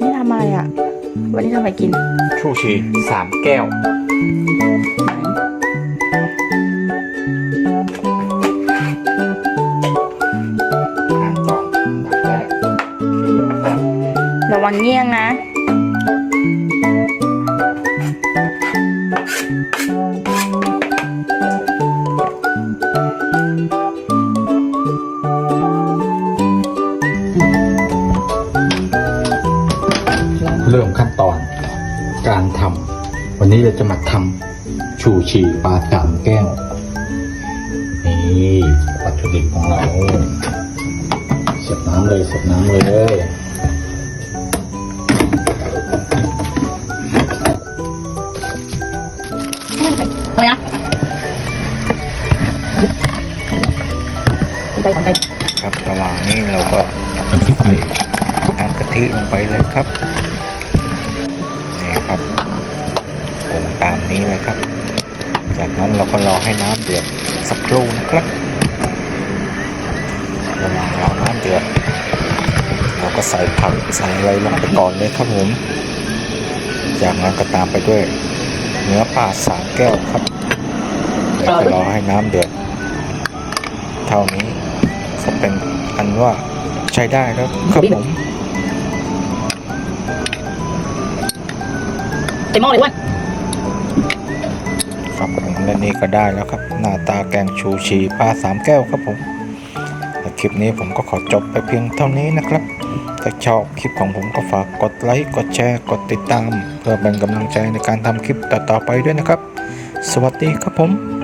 นี่ทำอะไรอะ วันนี้ทำอะไรกิน ชูชีสามแก้วขั้นตอนดับแรกครับระวังเงี้ยงนะ เริ่มขั้นตอนการทำวันนี้เราจะมาทำชูชีปลาสามแก้วนี่วัตถุดิบของเราเสิร์ฟน้ำเลยเสิร์ฟน้ำเลยไปนะไปไปครับระหว่างนี้เราก็น้ำพริกหนุ่มน้ำกะทิลงไปเลยครับ ตามนี้เลยครับ จากนั้นเราก็รอให้น้ำเดือดสักครู่นะครับระหว่างรอน้ำเดือดเราก็ใส่ผักใส่อะไรลงไปก่อนเลยครับผมจากนั้นก็ตามไปด้วยเนื้อปลาสามแก้วครับแล้วก็รอให้น้ำเดือด เท่านี้ก็เป็นอันว่าใช้ได้แล้วครับผมเต็มหม้อเลยอ้วน ครับผมและนี่ก็ได้แล้วครับ หน้าตาแกงชูชีปลาสามแก้วครับผมคลิปนี้ผมก็ขอจบไปเพียงเท่านี้นะครับ ถ้าชอบคลิปของผมก็ฝากกดไลค์ กดแชร์ กดติดตาม เพื่อเป็นกำลังใจในการทำคลิปต่อๆไปด้วยนะครับ สวัสดีครับผม